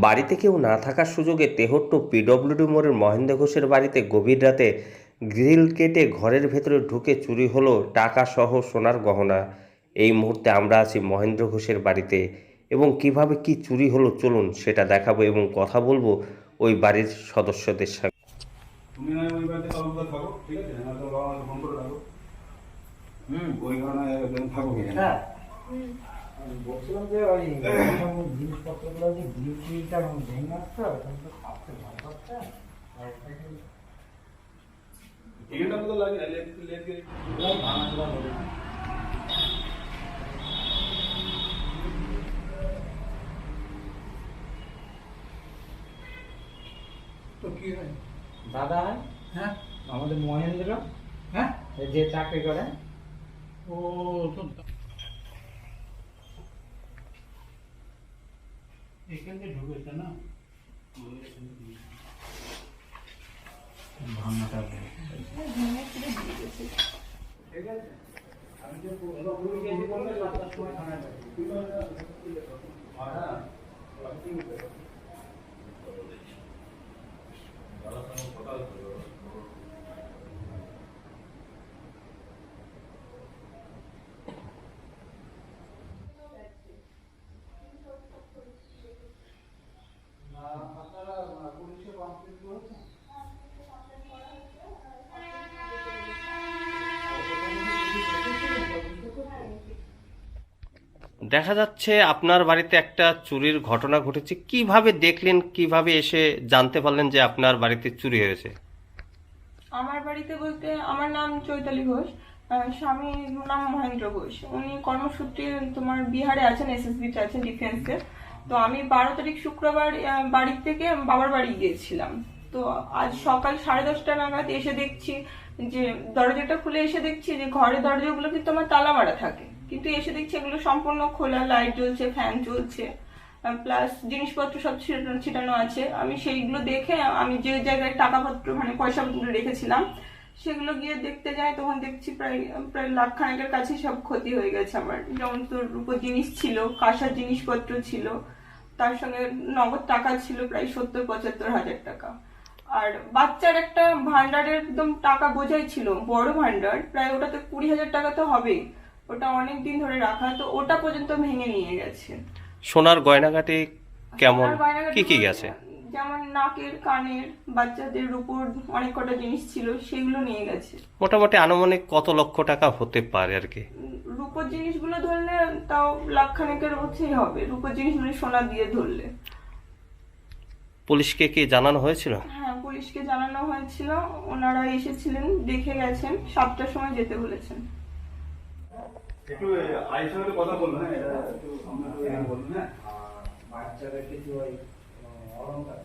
বাড়িতে কেউ না থাকার সুযোগে তেহট্ট পিডব্লিউডি মোড়ের মহেন্দ্র ঘোষের বাড়িতে গভীর রাতে গ্রিল কেটে ঘরের ভেতরে ঢুকে চুরি হলো টাকা সহ সোনার গহনা। এই মুহূর্তে আমরা আছি মহেন্দ্র ঘোষের বাড়িতে এবং কীভাবে কি চুরি হলো চলুন সেটা দেখাবো এবং কথা বলব ওই বাড়ির সদস্যদের সাথে তুমি নয় ওই বাড়িতে থাকো ঠিক আছে? না তো ফোন করে রাখো। হুম ওই থাকো হ্যাঁ। বলছিলাম যে ওই জিনিসপত্রগুলো যে ডিউটিটা ভেঙে আসছে করছে লাগে না লেট লেট গেলে ভাঙা চলা হবে তো কি হয়? দাদা হয়? হ্যাঁ। আমাদের মহেন্দ্র? হ্যাঁ। যে চাকরি করে। ও তো এখান থেকে ঢুকেছে না ভাঙাটা ঠিক আছে আমি যে পুরো গেছি বললে সাতটার সময় থানায় হ্যাঁ আপনারা পুলিশে কমপ্লেন করেছেন দেখা যাচ্ছে আপনার বাড়িতে একটা চুরির ঘটনা ঘটেছে। কীভাবে দেখলেন, কীভাবে এসে জানতে পারলেন যে আপনার বাড়িতে চুরি হয়েছে? আমার বাড়িতে বলতে আমার নাম চৈতালি ঘোষ স্বামীর নাম মহেন্দ্র ঘোষ। উনি কর্মসূত্রে তোমার বিহারে আছেন এসএসবিতে আছেন ডিফেন্সে তো আমি বারো তারিখ শুক্রবার বাড়ির থেকে বাবার বাড়ি গিয়েছিলাম। তো আজ সকাল সাড়ে দশটা নাগাদ এসে দেখছি যে দরজাটা খুলে এসে দেখছি যে ঘরের দরজাগুলো কিন্তু আমার তালা মারা থাকে। কিন্তু এসে দেখছি এগুলো সম্পূর্ণ খোলা লাইট জ্বলছে ফ্যান চলছে প্লাস জিনিসপত্র সব ছিটানো আছে। আমি সেইগুলো দেখে আমি যে জায়গায় টাকাপত্র মানে পয়সা রেখেছিলাম, সেগুলো গিয়ে দেখতে যাই, তখন দেখছি প্রায় প্রায় লাখ খানেকের কাছে সব ক্ষতি হয়ে গেছে আমার। যেমন তোর রূপোর জিনিস ছিল, কাঁসার জিনিসপত্র ছিল, তার সঙ্গে নগদ টাকা ছিল প্রায় সত্তর, পঁচাত্তর হাজার টাকা। আর বাচ্চার একটা ভান্ডারের একদম টাকা বোঝাই ছিল বড় ভান্ডার প্রায় ওটাতে কুড়ি হাজার টাকা তো হবেই। ওটা অনেক দিন ধরে রাখা তো ওটা পর্যন্ত ভেঙে নিয়ে গেছে। সোনার গয়নাঘাটে কেমন? কি কি গেছে যেমন নাকের কানের বাচ্চাদের উপর অনেক কটা জিনিস ছিল সেগুলো নিয়ে গেছে। মোটামুটি আনুমানিক কত লক্ষ টাকা হতে পারে আর কি? রূপোর জিনিসগুলো ধরলে তাও লাখ খানেকের মধ্যেই হবে রূপোর জিনিসগুলো সোনা দিয়ে ধরলে। পুলিশকে কি জানানো হয়েছিল? হ্যাঁ পুলিশকে জানানো হয়েছিল। ওনারা এসেছিলেন দেখে গেছেন সাতটার সময় যেতে বলেছেন। একটু আইসের কথা বলুন হ্যাঁ এটা একটু আমরা একটু বলুন হ্যাঁ। কিছু ওই আহ, অলংকার